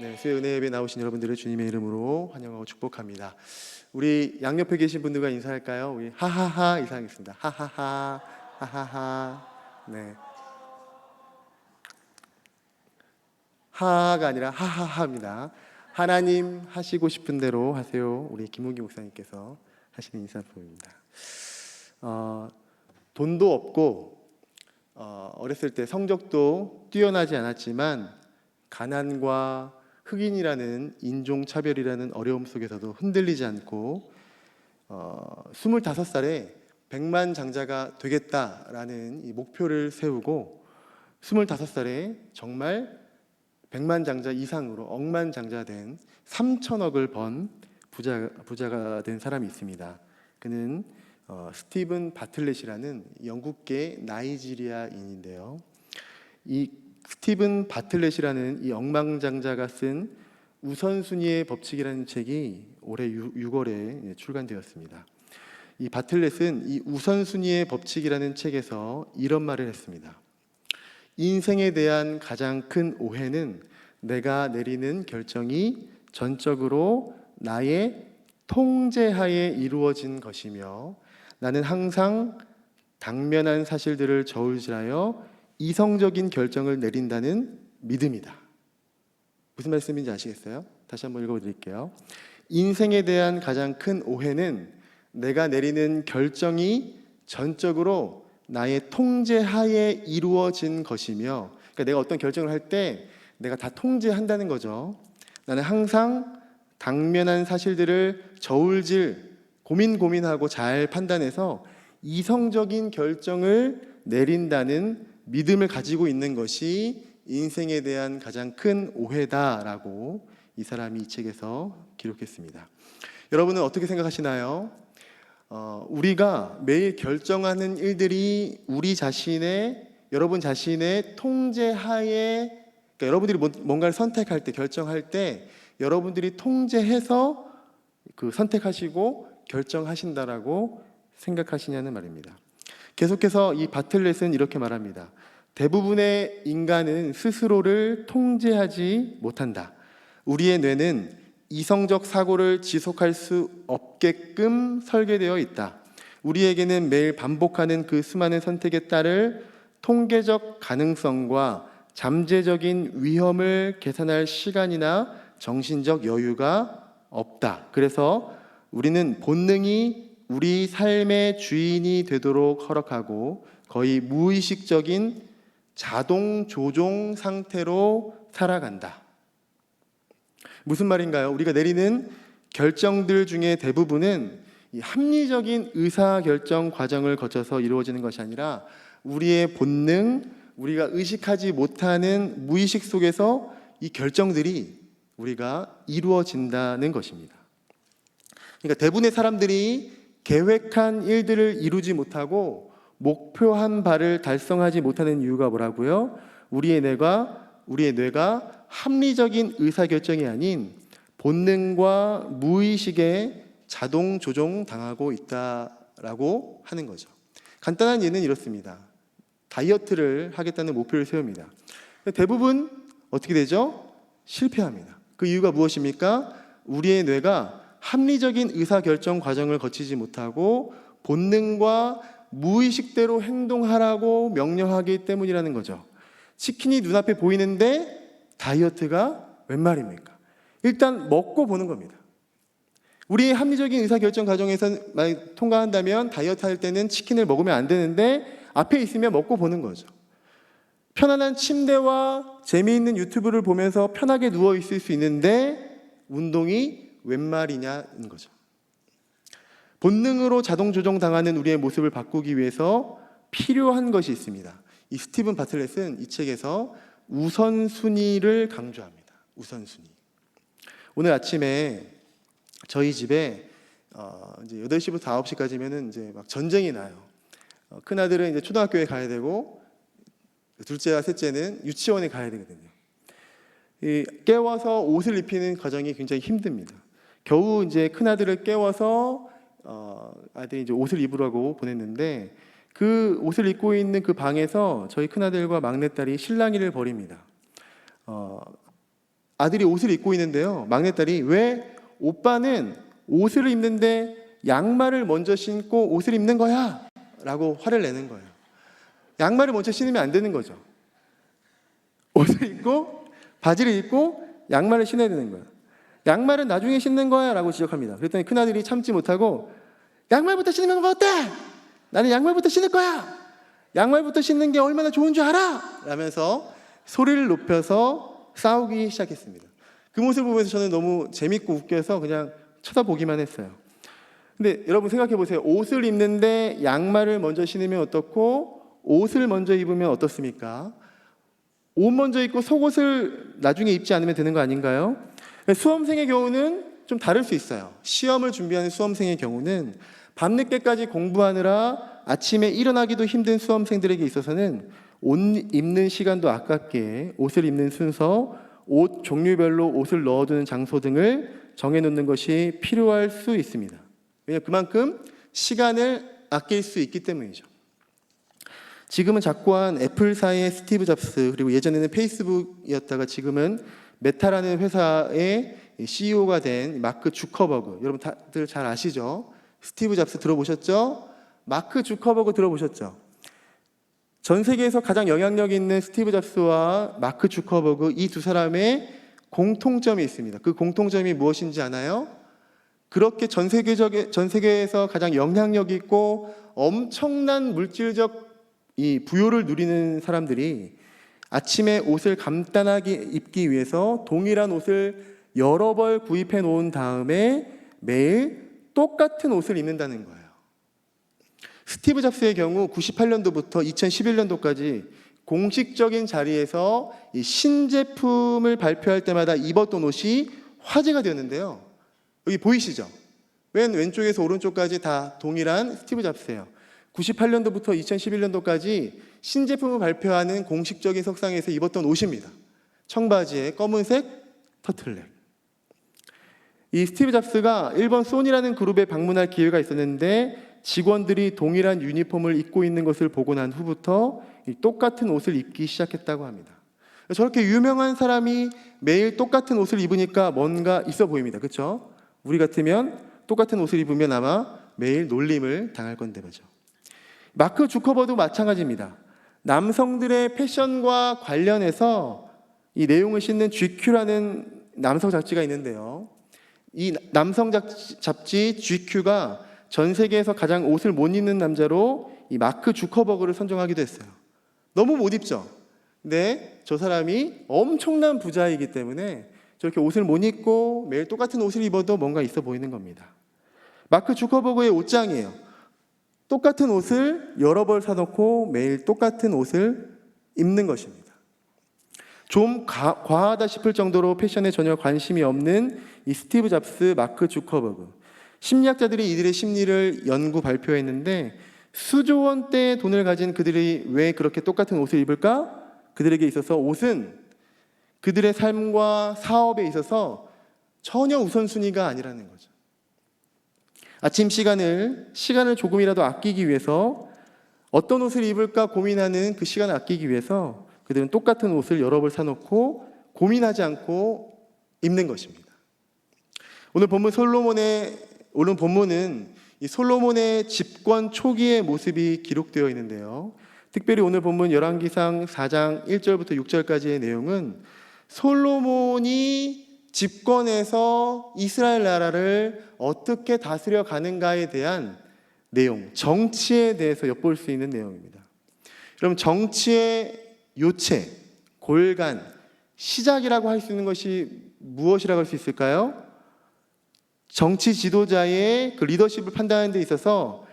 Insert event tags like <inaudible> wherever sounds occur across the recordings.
네, 수요 은혜 예배 나오신 여러분들을 주님의 이름으로 환영하고 축복합니다. 우리 양옆에 계신 분들과 인사할까요? 우리 하하하 이상하겠습니다. 하하하 하하하 네. 하가 아니라 하하하입니다. 하나님 하시고 싶은 대로 하세요. 우리 김웅기 목사님께서 하시는 인사법입니다. 어, 돈도 없고 어, 어렸을 때 성적도 뛰어나지 않았지만 가난과 흑인이라는 인종 차별이라는 어려움 속에서도 흔들리지 않고 어, 25살에 백만 장자가 되겠다라는 이 목표를 세우고 25살에 정말 백만 장자 이상으로 억만 장자 된 3천억을 번 부자, 부자가 된 사람이 있습니다. 그는 어, 스티븐 바틀렛이라는 영국계 나이지리아인인데요. 이 스티븐 바틀렛이라는 이 억만장자가 쓴 우선순위의 법칙이라는 책이 올해 6 월에 출간되었습니다. 이 바틀렛은 이 우선순위의 법칙이라는 책에서 이런 말을 했습니다. 인생에 대한 가장 큰 오해는 내가 내리는 결정이 전적으로 나의 통제하에 이루어진 것이며 나는 항상 당면한 사실들을 저울질하여 이성적인 결정을 내린다는 믿음이다. 무슨 말씀인지 아시겠어요? 다시 한번 읽어드릴게요. 인생에 대한 가장 큰 오해는 내가 내리는 결정이 전적으로 나의 통제하에 이루어진 것이며, 그러니까 내가 어떤 결정을 할 때 내가 다 통제한다는 거죠. 나는 항상 당면한 사실들을 저울질, 고민 고민하고 잘 판단해서 이성적인 결정을 내린다는 믿음을 가지고 있는 것이 인생에 대한 가장 큰 오해다라고 이 사람이 이 책에서 기록했습니다. 여러분은 어떻게 생각하시나요? 어, 우리가 매일 결정하는 일들이 우리 자신의 여러분 자신의 통제하에 그러니까 여러분들이 뭔- 뭔가를 선택할 때 결정할 때 여러분들이 통제해서 그 선택하시고 결정하신다라고 생각하시냐는 말입니다. 계속해서 이 바틀렛은 이렇게 말합니다. 대부분의 인간은 스스로를 통제하지 못한다. 우리의 뇌는 이성적 사고를 지속할 수 없게끔 설계되어 있다. 우리에게는 매일 반복하는 그 수많은 선택에 따를 통계적 가능성과 잠재적인 위험을 계산할 시간이나 정신적 여유가 없다. 그래서 우리는 본능이 우리 삶의 주인이 되도록 허락하고 거의 무의식적인 자동 조종 상태로 살아간다. 무슨 말인가요? 우리가 내리는 결정들 중에 대부분은 이 합리적인 의사 결정 과정을 거쳐서 이루어지는 것이 아니라 우리의 본능, 우리가 의식하지 못하는 무의식 속에서 이 결정들이 우리가 이루어진다는 것입니다. 그러니까 대부분의 사람들이 계획한 일들을 이루지 못하고 목표한 바를 달성하지 못하는 이유가 뭐라고요? 우리의 뇌가 우리의 뇌가 합리적인 의사 결정이 아닌 본능과 무의식에 자동 조종 당하고 있다라고 하는 거죠. 간단한 예는 이렇습니다. 다이어트를 하겠다는 목표를 세웁니다. 대부분 어떻게 되죠? 실패합니다. 그 이유가 무엇입니까? 우리의 뇌가 합리적인 의사결정 과정을 거치지 못하고 본능과 무의식대로 행동하라고 명령하기 때문이라는 거죠. 치킨이 눈앞에 보이는데 다이어트가 웬 말입니까? 일단 먹고 보는 겁니다. 우리의 합리적인 의사결정 과정에서 만약 통과한다면 다이어트 할 때는 치킨을 먹으면 안 되는데 앞에 있으면 먹고 보는 거죠. 편안한 침대와 재미있는 유튜브를 보면서 편하게 누워 있을 수 있는데 운동이 웬 말이냐는 거죠. 본능으로 자동 조종 당하는 우리의 모습을 바꾸기 위해서 필요한 것이 있습니다. 이 스티븐 바틀렛은 이 책에서 우선순위를 강조합니다. 우선순위. 오늘 아침에 저희 집에 어 이제 8시부터 9시까지면은 이제 막 전쟁이 나요. 어, 큰 아들은 이제 초등학교에 가야 되고 둘째와 셋째는 유치원에 가야 되거든요. 이 깨워서 옷을 입히는 과정이 굉장히 힘듭니다. 겨우 이제 큰 아들을 깨워서 어, 아들이 이제 옷을 입으라고 보냈는데 그 옷을 입고 있는 그 방에서 저희 큰 아들과 막내 딸이 실랑이를 벌입니다. 어, 아들이 옷을 입고 있는데요. 막내딸이 왜 오빠는 옷을 입는데 양말을 먼저 신고 옷을 입는 거야? 라고 화를 내는 거예요. 양말을 먼저 신으면 안 되는 거죠. 옷을 입고 바지를 입고 양말을 신어야 되는 거예요. 양말은 나중에 신는 거야 라고 지적합니다. 그랬더니 큰아들이 참지 못하고 양말부터 신는 건 어때? 나는 양말부터 신을 거야. 양말부터 신는 게 얼마나 좋은 줄 알아? 라면서 소리를 높여서 싸우기 시작했습니다. 그 모습을 보면서 저는 너무 재밌고 웃겨서 그냥 쳐다보기만 했어요. 근데 여러분 생각해 보세요. 옷을 입는데 양말을 먼저 신으면 어떻고 옷을 먼저 입으면 어떻습니까? 옷 먼저 입고 속옷을 나중에 입지 않으면 되는 거 아닌가요? 수험생의 경우는 좀 다를 수 있어요. 시험을 준비하는 수험생의 경우는 밤늦게까지 공부하느라 아침에 일어나기도 힘든 수험생들에게 있어서는 옷 입는 시간도 아깝게 옷을 입는 순서, 옷 종류별로 옷을 넣어두는 장소 등을 정해놓는 것이 필요할 수 있습니다. 왜냐 그만큼 시간을 아낄 수 있기 때문이죠. 지금은 작고한 애플사의 스티브 잡스 그리고 예전에는 페이스북이었다가 지금은 메타라는 회사의 CEO가 된 마크 주커버그 여러분 다들 잘 아시죠? 스티브 잡스 들어보셨죠? 마크 주커버그 들어보셨죠? 전 세계에서 가장 영향력 있는 스티브 잡스와 마크 주커버그 이 두 사람의 공통점이 있습니다. 그 공통점이 무엇인지 아나요? 그렇게 전 세계적 전 세계에서 가장 영향력 있고 엄청난 물질적 이 부요를 누리는 사람들이 아침에 옷을 간단하게 입기 위해서 동일한 옷을 여러 벌 구입해 놓은 다음에 매일 똑같은 옷을 입는다는 거예요. 스티브 잡스의 경우 98년도부터 2011년도까지 공식적인 자리에서 이 신제품을 발표할 때마다 입었던 옷이 화제가 되었는데요. 여기 보이시죠? 맨 왼쪽에서 오른쪽까지 다 동일한 스티브 잡스예요. 98년도부터 2011년도까지 신제품을 발표하는 공식적인 석상에서 입었던 옷입니다. 청바지에 검은색 터틀넥. 이 스티브 잡스가 일본 소니라는 그룹에 방문할 기회가 있었는데 직원들이 동일한 유니폼을 입고 있는 것을 보고 난 후부터 이 똑같은 옷을 입기 시작했다고 합니다. 저렇게 유명한 사람이 매일 똑같은 옷을 입으니까 뭔가 있어 보입니다. 그렇죠? 우리 같으면 똑같은 옷을 입으면 아마 매일 놀림을 당할 건데 말이죠. 마크 주커버도 마찬가지입니다. 남성들의 패션과 관련해서 이 내용을 싣는 GQ라는 남성 잡지가 있는데요. 이 남성 잡지 GQ가 전 세계에서 가장 옷을 못 입는 남자로 이 마크 주커버그를 선정하기도 했어요. 너무 못 입죠. 근데 저 사람이 엄청난 부자이기 때문에 저렇게 옷을 못 입고 매일 똑같은 옷을 입어도 뭔가 있어 보이는 겁니다. 마크 주커버그의 옷장이에요. 똑같은 옷을 여러 벌 사놓고 매일 똑같은 옷을 입는 것입니다. 좀 가, 과하다 싶을 정도로 패션에 전혀 관심이 없는 이 스티브 잡스, 마크 주커버그. 심리학자들이 이들의 심리를 연구 발표했는데 수조 원대의 돈을 가진 그들이 왜 그렇게 똑같은 옷을 입을까? 그들에게 있어서 옷은 그들의 삶과 사업에 있어서 전혀 우선순위가 아니라는 거죠. 아침 시간을 시간을 조금이라도 아끼기 위해서 어떤 옷을 입을까 고민하는 그 시간을 아끼기 위해서 그들은 똑같은 옷을 여러 벌 사놓고 고민하지 않고 입는 것입니다. 오늘 본문 솔로몬의 오늘 본문은 이 솔로몬의 집권 초기의 모습이 기록되어 있는데요. 특별히 오늘 본문 열왕기상 4장 1절부터 6절까지의 내용은 솔로몬이 집권해서 이스라엘 나라를 어떻게 다스려 가는가에 대한 내용, 정치에 대해서 엿볼 수 있는 내용입니다. 그럼 정치의 요체, 골간, 시작이라고 할 수 있는 것이 무엇이라고 할 수 있을까요? 정치 지도자의 그 리더십을 판단하는 데 있어서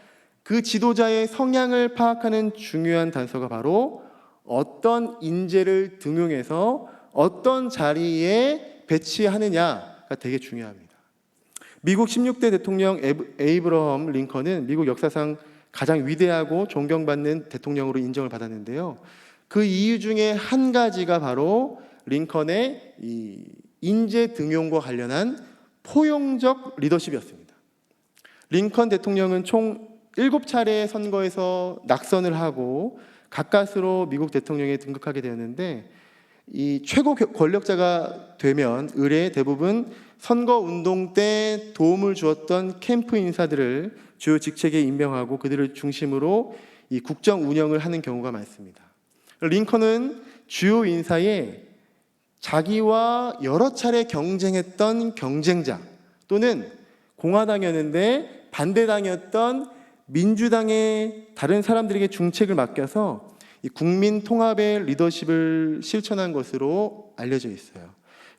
그 지도자의 성향을 파악하는 중요한 단서가 바로 어떤 인재를 등용해서 어떤 자리에 배치하느냐가 되게 중요합니다. 미국 16대 대통령 에이브러함 링컨은 미국 역사상 가장 위대하고 존경받는 대통령으로 인정을 받았는데요. 그 이유 중에 한 가지가 바로 링컨의 이 인재 등용과 관련한 포용적 리더십이었습니다. 링컨 대통령은 총 7차례 선거에서 낙선을 하고 가까스로 미국 대통령에 등극하게 되었는데 이 최고 겨- 권력자가 되면 의뢰 대부분 선거 운동 때 도움을 주었던 캠프 인사들을 주요 직책에 임명하고 그들을 중심으로 이 국정 운영을 하는 경우가 많습니다. 링컨은 주요 인사에 자기와 여러 차례 경쟁했던 경쟁자 또는 공화당이었는데 반대당이었던 민주당의 다른 사람들에게 중책을 맡겨서 이 국민 통합의 리더십을 실천한 것으로 알려져 있어요.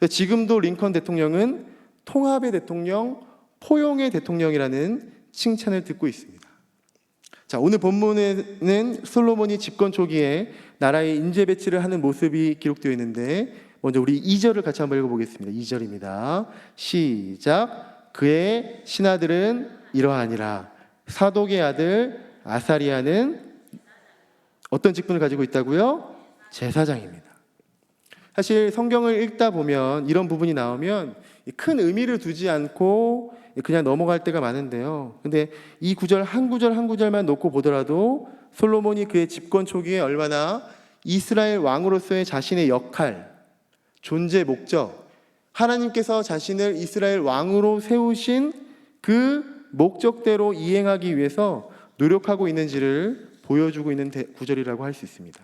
지금도 링컨 대통령은 통합의 대통령, 포용의 대통령이라는 칭찬을 듣고 있습니다. 자, 오늘 본문에는 솔로몬이 집권 초기에 나라의 인재 배치를 하는 모습이 기록되어 있는데 먼저 우리 2절을 같이 한번 읽어보겠습니다. 2절입니다. 시작. 그의 신하들은 이러하니라. 사독의 아들 아사리아는 어떤 직분을 가지고 있다고요? 제사장입니다. 사실 성경을 읽다 보면 이런 부분이 나오면 큰 의미를 두지 않고 그냥 넘어갈 때가 많은데요. 근데 이 구절 한 구절 한 구절만 놓고 보더라도 솔로몬이 그의 집권 초기에 얼마나 이스라엘 왕으로서의 자신의 역할, 존재 목적, 하나님께서 자신을 이스라엘 왕으로 세우신 그 목적대로 이행하기 위해서 노력하고 있는지를 보여주고 있는 대- 구절이라고 할 수 있습니다.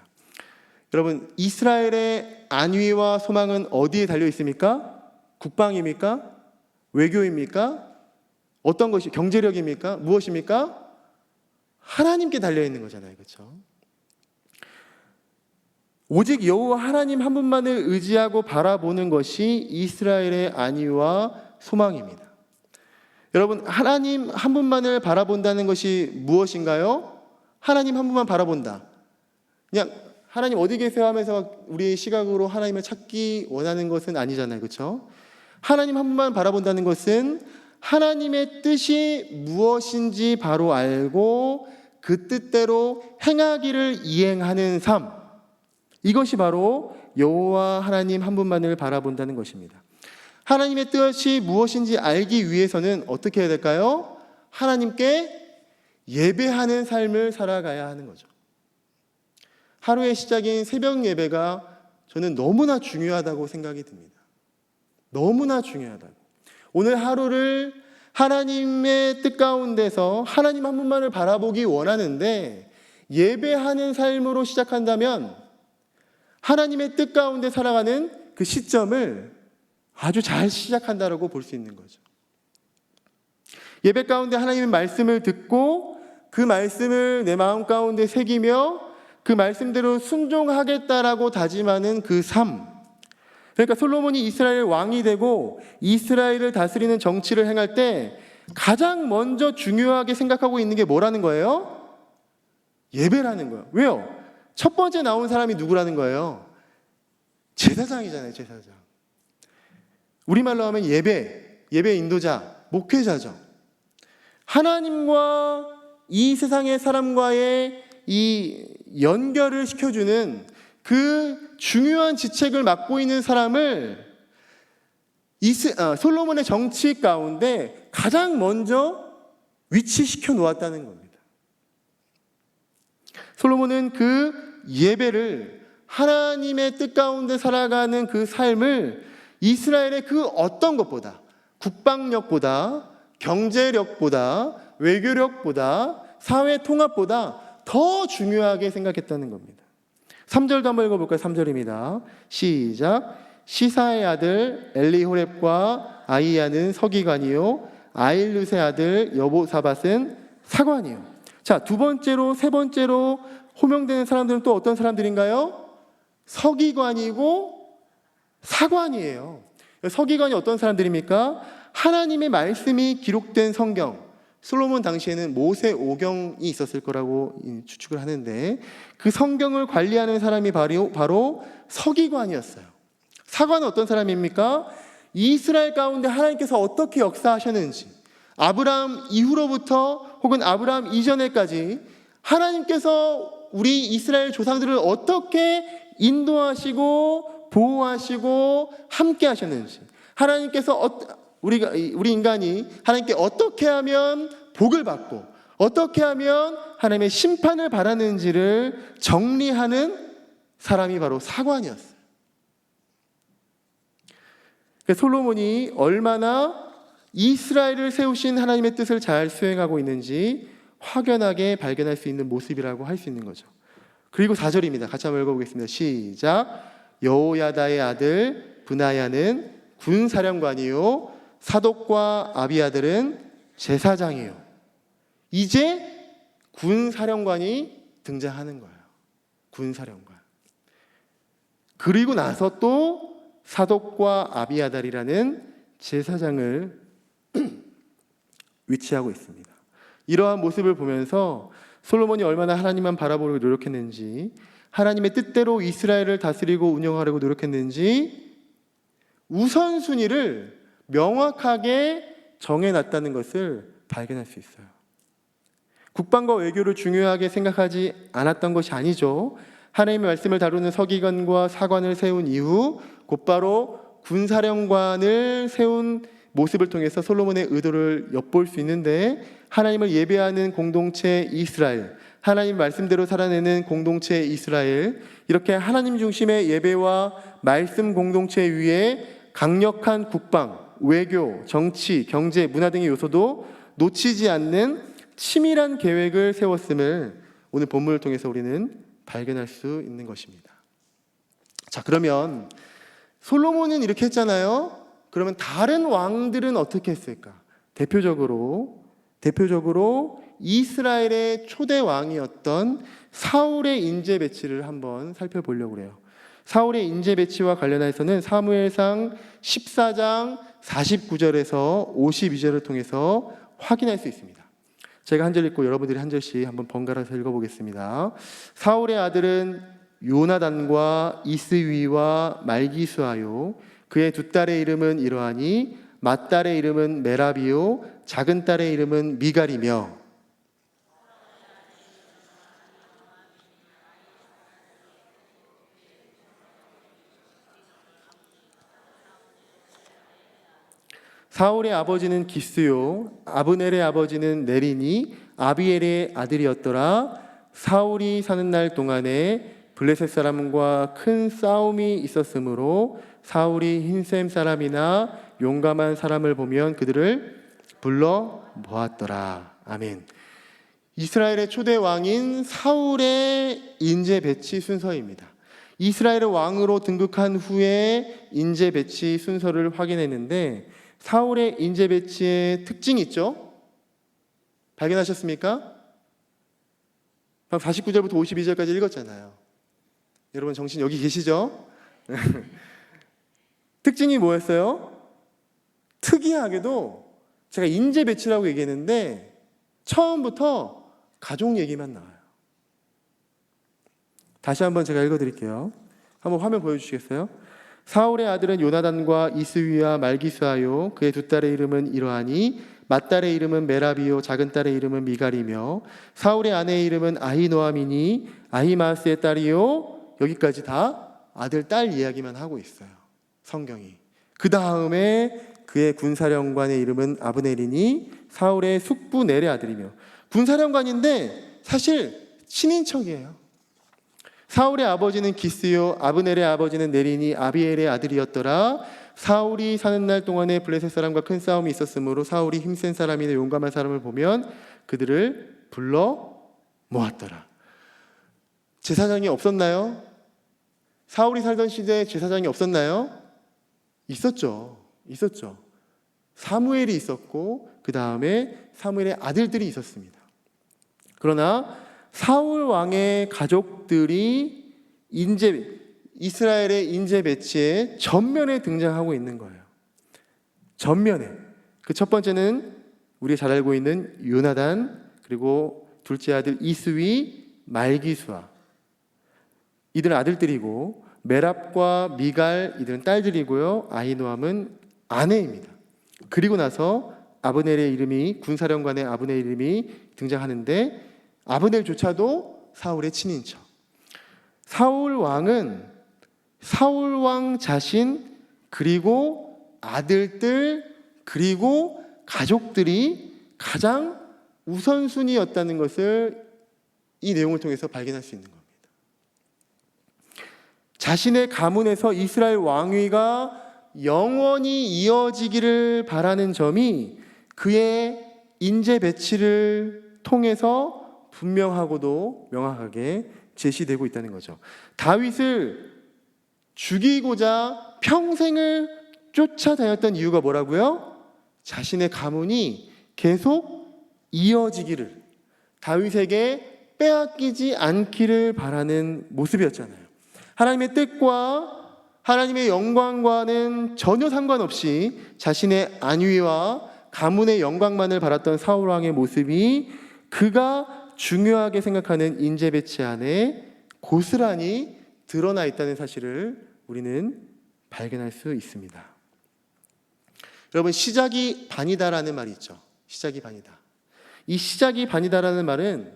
여러분, 이스라엘의 안위와 소망은 어디에 달려 있습니까? 국방입니까? 외교입니까? 어떤 것이 경제력입니까? 무엇입니까? 하나님께 달려 있는 거잖아요. 그렇죠? 오직 여호와 하나님 한 분만을 의지하고 바라보는 것이 이스라엘의 안위와 소망입니다. 여러분, 하나님 한 분만을 바라본다는 것이 무엇인가요? 하나님 한 분만 바라본다. 그냥 하나님 어디 계세요 하면서 막 우리의 시각으로 하나님을 찾기 원하는 것은 아니잖아요. 그렇죠? 하나님 한 분만 바라본다는 것은 하나님의 뜻이 무엇인지 바로 알고 그 뜻대로 행하기를 이행하는 삶. 이것이 바로 여호와 하나님 한 분만을 바라본다는 것입니다. 하나님의 뜻이 무엇인지 알기 위해서는 어떻게 해야 될까요? 하나님께 예배하는 삶을 살아가야 하는 거죠. 하루의 시작인 새벽 예배가 저는 너무나 중요하다고 생각이 듭니다. 너무나 중요하다고. 오늘 하루를 하나님의 뜻 가운데서 하나님 한 분만을 바라보기 원하는데 예배하는 삶으로 시작한다면 하나님의 뜻 가운데 살아가는 그 시점을 아주 잘 시작한다라고 볼 수 있는 거죠. 예배 가운데 하나님의 말씀을 듣고 그 말씀을 내 마음 가운데 새기며 그 말씀대로 순종하겠다라고 다짐하는 그 삶. 그러니까 솔로몬이 이스라엘 왕이 되고 이스라엘을 다스리는 정치를 행할 때 가장 먼저 중요하게 생각하고 있는 게 뭐라는 거예요? 예배라는 거예요. 왜요? 첫 번째 나온 사람이 누구라는 거예요? 제사장이잖아요, 제사장. 우리말로 하면 예배, 예배 인도자, 목회자죠. 하나님과 이 세상의 사람과의 이 연결을 시켜주는 그 중요한 지책을 맡고 있는 사람을 이스, 아, 솔로몬의 정치 가운데 가장 먼저 위치시켜 놓았다는 겁니다. 솔로몬은 그 예배를 하나님의 뜻 가운데 살아가는 그 삶을 이스라엘의 그 어떤 것보다 국방력보다 경제력보다 외교력보다 사회 통합보다 더 중요하게 생각했다는 겁니다. 3절도 한번 읽어볼까요? 3절입니다. 시작. 시사의 아들 엘리호렙과 아이야는 서기관이요 아일루의 아들 여보사밧은 사관이요. 자, 두 번째로 세 번째로 호명되는 사람들은 또 어떤 사람들인가요? 서기관이고 사관이에요. 서기관이 어떤 사람들입니까? 하나님의 말씀이 기록된 성경. 솔로몬 당시에는 모세 오경이 있었을 거라고 추측을 하는데 그 성경을 관리하는 사람이 바로, 바로 서기관이었어요. 사관은 어떤 사람입니까? 이스라엘 가운데 하나님께서 어떻게 역사하셨는지 아브라함 이후로부터 혹은 아브라함 이전에까지 하나님께서 우리 이스라엘 조상들을 어떻게 인도하시고 보호하시고 함께 하셨는지 하나님께서 어, 우리가 우리 인간이 하나님께 어떻게 하면 복을 받고 어떻게 하면 하나님의 심판을 바라는지를 정리하는 사람이 바로 사관이었어요. 그러니까 솔로몬이 얼마나 이스라엘을 세우신 하나님의 뜻을 잘 수행하고 있는지 확연하게 발견할 수 있는 모습이라고 할 수 있는 거죠. 그리고 4절입니다. 같이 한번 읽어보겠습니다. 시작. 여호야다의 아들 분하야는 군사령관이요 사독과 아비아들은 제사장이요. 이제 군사령관이 등장하는 거예요. 군사령관. 그리고 나서 또 사독과 아비아달이라는 제사장을 <clears throat> 위치하고 있습니다. 이러한 모습을 보면서 솔로몬이 얼마나 하나님만 바라보려고 노력했는지, 하나님의 뜻대로 이스라엘을 다스리고 운영하려고 노력했는지 우선순위를 명확하게 정해놨다는 것을 발견할 수 있어요. 국방과 외교를 중요하게 생각하지 않았던 것이 아니죠. 하나님의 말씀을 다루는 서기관과 사관을 세운 이후 곧바로 군사령관을 세운 모습을 통해서 솔로몬의 의도를 엿볼 수 있는데 하나님을 예배하는 공동체 이스라엘, 하나님 말씀대로 살아내는 공동체 이스라엘, 이렇게 하나님 중심의 예배와 말씀 공동체 위에 강력한 국방, 외교, 정치, 경제, 문화 등의 요소도 놓치지 않는 치밀한 계획을 세웠음을 오늘 본문을 통해서 우리는 발견할 수 있는 것입니다. 자, 그러면 솔로몬은 이렇게 했잖아요. 그러면 다른 왕들은 어떻게 했을까? 대표적으로 대표적으로 이스라엘의 초대 왕이었던 사울의 인재 배치를 한번 살펴보려고 그래요. 사울의 인재 배치와 관련해서는 사무엘상 14장 49절에서 52절을 통해서 확인할 수 있습니다. 제가 한 절 읽고 여러분들이 한 절씩 한번 번갈아서 읽어보겠습니다. 사울의 아들은 요나단과 이스위와 말기수하요. 그의 두 딸의 이름은 이러하니 맏딸의 이름은 메라비요 작은 딸의 이름은 미갈이며 사울의 아버지는 기스요 아브넬의 아버지는 네리니 아비엘의 아들이었더라 사울이 사는 날 동안에 블레셋 사람과 큰 싸움이 있었으므로 사울이 흰셈 사람이나 용감한 사람을 보면 그들을 불러 모았더라. 아멘. 이스라엘의 초대 왕인 사울의 인재 배치 순서입니다. 이스라엘의 왕으로 등극한 후에 인재 배치 순서를 확인했는데 사울의 인재 배치의 특징이 있죠? 발견하셨습니까? 49절부터 52절까지 읽었잖아요. 여러분 정신 여기 계시죠? <laughs> 특징이 뭐였어요? 특이하게도 제가 인재 배치라고 얘기했는데 처음부터 가족 얘기만 나와요. 다시 한번 제가 읽어드릴게요. 한번 화면 보여주시겠어요? 사울의 아들은 요나단과 이스위와 말기스하요 그의 두 딸의 이름은 이러하니 맏딸의 이름은 메라비요 작은 딸의 이름은 미갈이며 사울의 아내의 이름은 아히노아미니 아히마스의 딸이요 여기까지 다 아들 딸 이야기만 하고 있어요. 성경이. 그 다음에 그의 군사령관의 이름은 아브넬이니 사울의 숙부 넬의 아들이며 군사령관인데 사실 친인척이에요. 사울의 아버지는 기스요 아브넬의 아버지는 네린이 아비엘의 아들이었더라. 사울이 사는 날 동안에 블레셋 사람과 큰 싸움이 있었으므로 사울이 힘센 사람이나 용감한 사람을 보면 그들을 불러 모았더라. 제사장이 없었나요? 사울이 살던 시대에 제사장이 없었나요? 있었죠. 있었죠. 사무엘이 있었고 그 다음에 사무엘의 아들들이 있었습니다. 그러나 사울 왕의 가족들이 인재 이스라엘의 인재 배치에 전면에 등장하고 있는 거예요. 전면에. 그 첫 번째는 우리 잘 알고 있는 요나단 그리고 둘째 아들 이스위 말기수아 이들은 아들들이고 메랍과 미갈 이들은 딸들이고요. 아이노함은 아내입니다. 그리고 나서 아브넬의 이름이 군사령관의 아브넬 이름이 등장하는데 아브넬조차도 사울의 친인척. 사울 왕은 사울 왕 자신 그리고 아들들 그리고 가족들이 가장 우선순위였다는 것을 이 내용을 통해서 발견할 수 있는 겁니다. 자신의 가문에서 이스라엘 왕위가 영원히 이어지기를 바라는 점이 그의 인재 배치를 통해서 분명하고도 명확하게 제시되고 있다는 거죠. 다윗을 죽이고자 평생을 쫓아다녔던 이유가 뭐라고요? 자신의 가문이 계속 이어지기를 다윗에게 빼앗기지 않기를 바라는 모습이었잖아요. 하나님의 뜻과 하나님의 영광과는 전혀 상관없이 자신의 안위와 가문의 영광만을 바랐던 사울 왕의 모습이 그가 중요하게 생각하는 인재 배치 안에 고스란히 드러나 있다는 사실을 우리는 발견할 수 있습니다. 여러분 시작이 반이다라는 말이 있죠. 시작이 반이다. 이 시작이 반이다라는 말은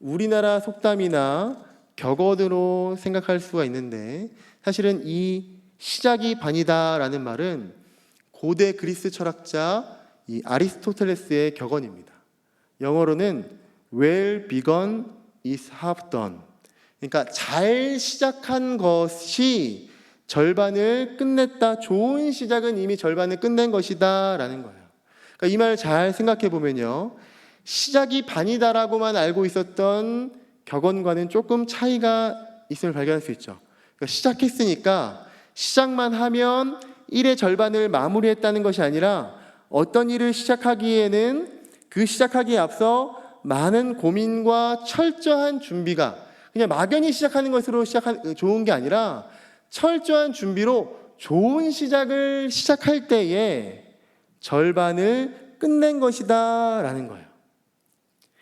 우리나라 속담이나 격언으로 생각할 수가 있는데 사실은 이 시작이 반이다라는 말은 고대 그리스 철학자 이 아리스토텔레스의 격언입니다. 영어로는 well begun is half done. 그러니까 잘 시작한 것이 절반을 끝냈다. 좋은 시작은 이미 절반을 끝낸 것이다 라는 거예요. 그러니까 이 말 잘 생각해 보면요. 시작이 반이다라고만 알고 있었던 격언과는 조금 차이가 있음을 발견할 수 있죠. 그러니까 시작했으니까 시작만 하면 일의 절반을 마무리했다는 것이 아니라 어떤 일을 시작하기에는 그 시작하기에 앞서 많은 고민과 철저한 준비가 그냥 막연히 시작하는 것으로 시작한 좋은 게 아니라 철저한 준비로 좋은 시작을 시작할 때에 절반을 끝낸 것이다라는 거예요.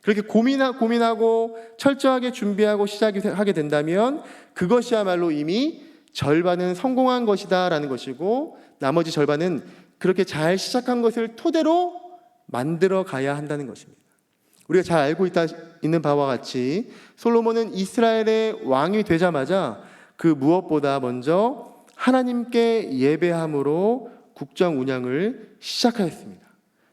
그렇게 고민하, 고민하고 철저하게 준비하고 시작하게 된다면 그것이야말로 이미 절반은 성공한 것이다라는 것이고 나머지 절반은 그렇게 잘 시작한 것을 토대로 만들어 가야 한다는 것입니다. 우리가 잘 알고 있다, 있는 바와 같이 솔로몬은 이스라엘의 왕이 되자마자 그 무엇보다 먼저 하나님께 예배함으로 국정 운영을 시작하였습니다.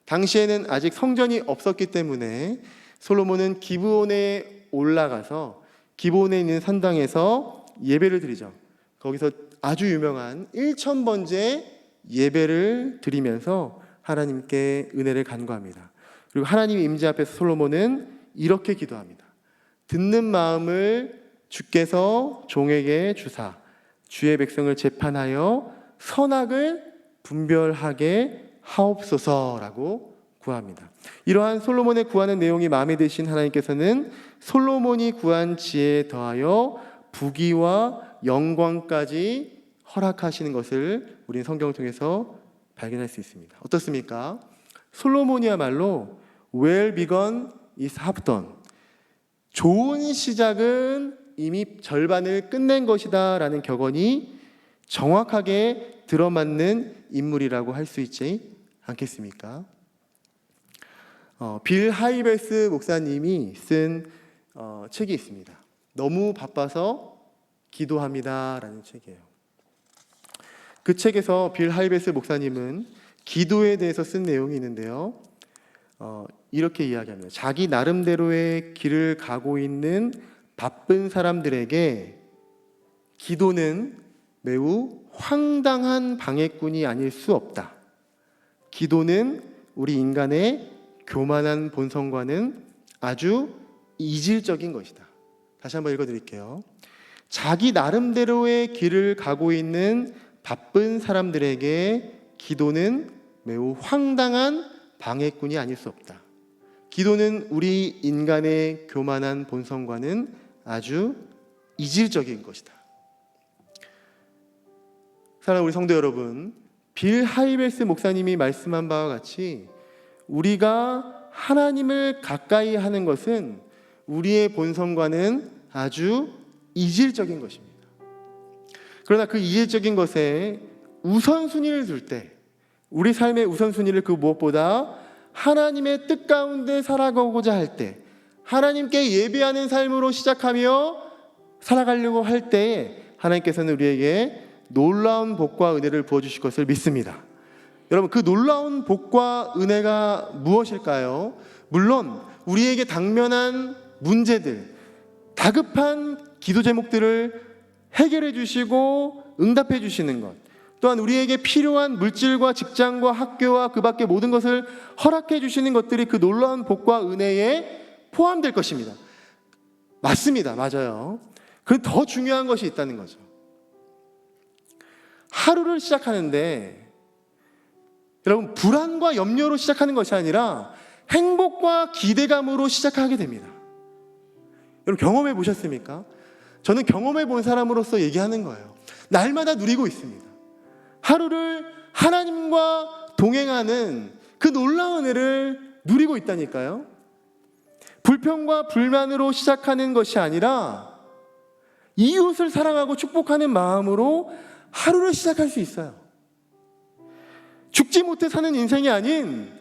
당시에는 아직 성전이 없었기 때문에 솔로몬은 기브온에 올라가서 기브온에 있는 산당에서 예배를 드리죠. 거기서 아주 유명한 1천번째 예배를 드리면서 하나님께 은혜를 간구합니다. 그리고 하나님 임재 앞에서 솔로몬은 이렇게 기도합니다. 듣는 마음을 주께서 종에게 주사 주의 백성을 재판하여 선악을 분별하게 하옵소서라고 구합니다. 이러한 솔로몬의 구하는 내용이 마음에 드신 하나님께서는 솔로몬이 구한 지혜에 더하여 부귀와 영광까지 허락하시는 것을 우리는 성경을 통해서 발견할 수 있습니다. 어떻습니까? 솔로몬이야말로 well begun is half done. 좋은 시작은 이미 절반을 끝낸 것이다 라는 격언이 정확하게 들어맞는 인물이라고 할 수 있지 않겠습니까? 어, 빌 하이베스 목사님이 쓴 어, 책이 있습니다. 너무 바빠서 기도합니다 라는 책이에요. 그 책에서 빌 하이베스 목사님은 기도에 대해서 쓴 내용이 있는데요. 어, 이렇게 이야기합니다. 자기 나름대로의 길을 가고 있는 바쁜 사람들에게 기도는 매우 황당한 방해꾼이 아닐 수 없다. 기도는 우리 인간의 교만한 본성과는 아주 이질적인 것이다. 다시 한번 읽어 드릴게요. 자기 나름대로의 길을 가고 있는 바쁜 사람들에게 기도는 매우 황당한 방해꾼이 아닐 수 없다. 기도는 우리 인간의 교만한 본성과는 아주 이질적인 것이다. 사랑하는 우리 성도 여러분, 빌 하이베스 목사님이 말씀한 바와 같이 우리가 하나님을 가까이 하는 것은 우리의 본성과는 아주 이질적인 것입니다. 그러나 그 이질적인 것에 우선순위를 둘 때, 우리 삶의 우선순위를 그 무엇보다 하나님의 뜻 가운데 살아가고자 할 때, 하나님께 예배하는 삶으로 시작하며 살아가려고 할 때에 하나님께서는 우리에게 놀라운 복과 은혜를 부어주실 것을 믿습니다. 여러분, 그 놀라운 복과 은혜가 무엇일까요? 물론, 우리에게 당면한 문제들, 다급한 기도 제목들을 해결해 주시고 응답해 주시는 것. 또한 우리에게 필요한 물질과 직장과 학교와 그 밖의 모든 것을 허락해 주시는 것들이 그 놀라운 복과 은혜에 포함될 것입니다. 맞습니다. 맞아요. 그 더 중요한 것이 있다는 거죠. 하루를 시작하는데 여러분 불안과 염려로 시작하는 것이 아니라 행복과 기대감으로 시작하게 됩니다. 여러분 경험해 보셨습니까? 저는 경험해 본 사람으로서 얘기하는 거예요. 날마다 누리고 있습니다. 하루를 하나님과 동행하는 그 놀라운 은혜를 누리고 있다니까요. 불평과 불만으로 시작하는 것이 아니라 이웃을 사랑하고 축복하는 마음으로 하루를 시작할 수 있어요. 죽지 못해 사는 인생이 아닌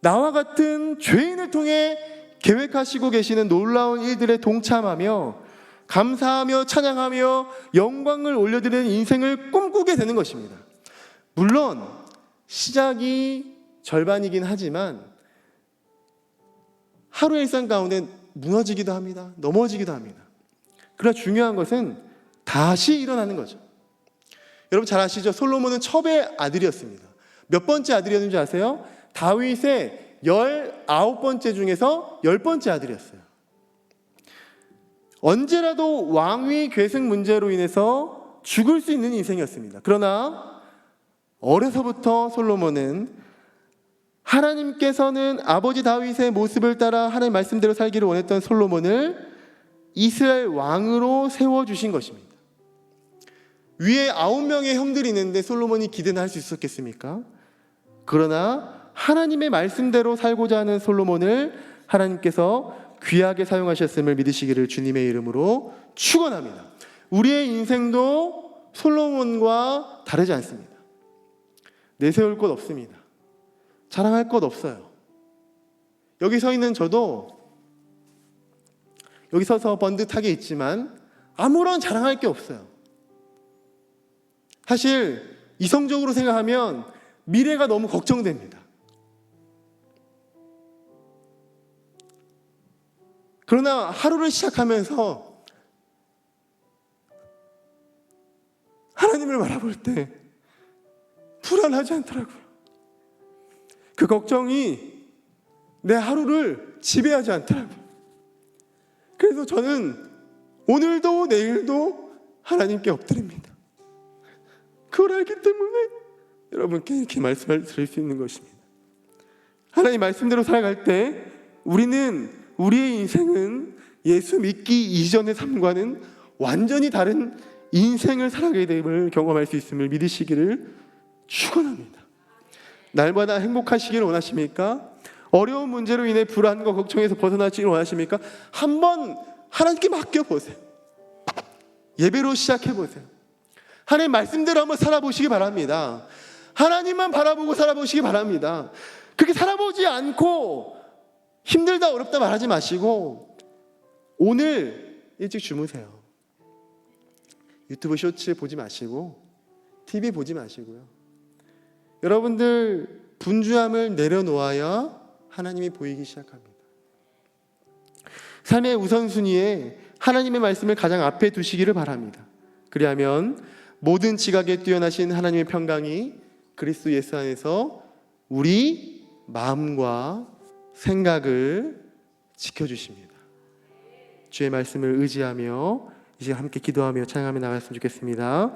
나와 같은 죄인을 통해 계획하시고 계시는 놀라운 일들에 동참하며 감사하며 찬양하며 영광을 올려드리는 인생을 꿈꾸게 되는 것입니다. 물론 시작이 절반이긴 하지만 하루의 일상 가운데 무너지기도 합니다. 넘어지기도 합니다. 그러나 중요한 것은 다시 일어나는 거죠. 여러분 잘 아시죠? 솔로몬은 첩의 아들이었습니다. 몇 번째 아들이었는지 아세요? 다윗의 19번째 중에서 10번째 아들이었어요. 언제라도 왕위 계승 문제로 인해서 죽을 수 있는 인생이었습니다. 그러나 어려서부터 솔로몬은 하나님께서는 아버지 다윗의 모습을 따라 하나님 말씀대로 살기를 원했던 솔로몬을 이스라엘 왕으로 세워 주신 것입니다. 위에 아홉 명의 형들이 있는데 솔로몬이 기대는 할수 있었겠습니까? 그러나 하나님의 말씀대로 살고자 하는 솔로몬을 하나님께서 귀하게 사용하셨음을 믿으시기를 주님의 이름으로 축원합니다. 우리의 인생도 솔로몬과 다르지 않습니다. 내세울 것 없습니다. 자랑할 것 없어요. 여기 서 있는 저도 여기 서서 번듯하게 있지만 아무런 자랑할 게 없어요. 사실 이성적으로 생각하면 미래가 너무 걱정됩니다. 그러나 하루를 시작하면서 하나님을 바라볼 때 불안하지 않더라고요. 그 걱정이 내 하루를 지배하지 않더라고요. 그래서 저는 오늘도 내일도 하나님께 엎드립니다. 그걸 알기 때문에 여러분께 이렇게 말씀을 드릴 수 있는 것입니다. 하나님 말씀대로 살아갈 때 우리는 우리의 인생은 예수 믿기 이전의 삶과는 완전히 다른 인생을 살아가게 됨을 경험할 수 있음을 믿으시기를 축원합니다. 날마다 행복하시기를 원하십니까? 어려운 문제로 인해 불안과 걱정에서 벗어나시기를 원하십니까? 한번 하나님께 맡겨 보세요. 예배로 시작해 보세요. 하나님 말씀대로 한번 살아보시기 바랍니다. 하나님만 바라보고 살아보시기 바랍니다. 그렇게 살아보지 않고 힘들다 어렵다 말하지 마시고 오늘 일찍 주무세요. 유튜브 쇼츠 보지 마시고 TV 보지 마시고요. 여러분들 분주함을 내려놓아야 하나님이 보이기 시작합니다. 삶의 우선순위에 하나님의 말씀을 가장 앞에 두시기를 바랍니다. 그리하면 모든 지각에 뛰어나신 하나님의 평강이 그리스도 예수 안에서 우리 마음과 생각을 지켜주십니다. 주의 말씀을 의지하며 이제 함께 기도하며 찬양하며 나갔으면 좋겠습니다.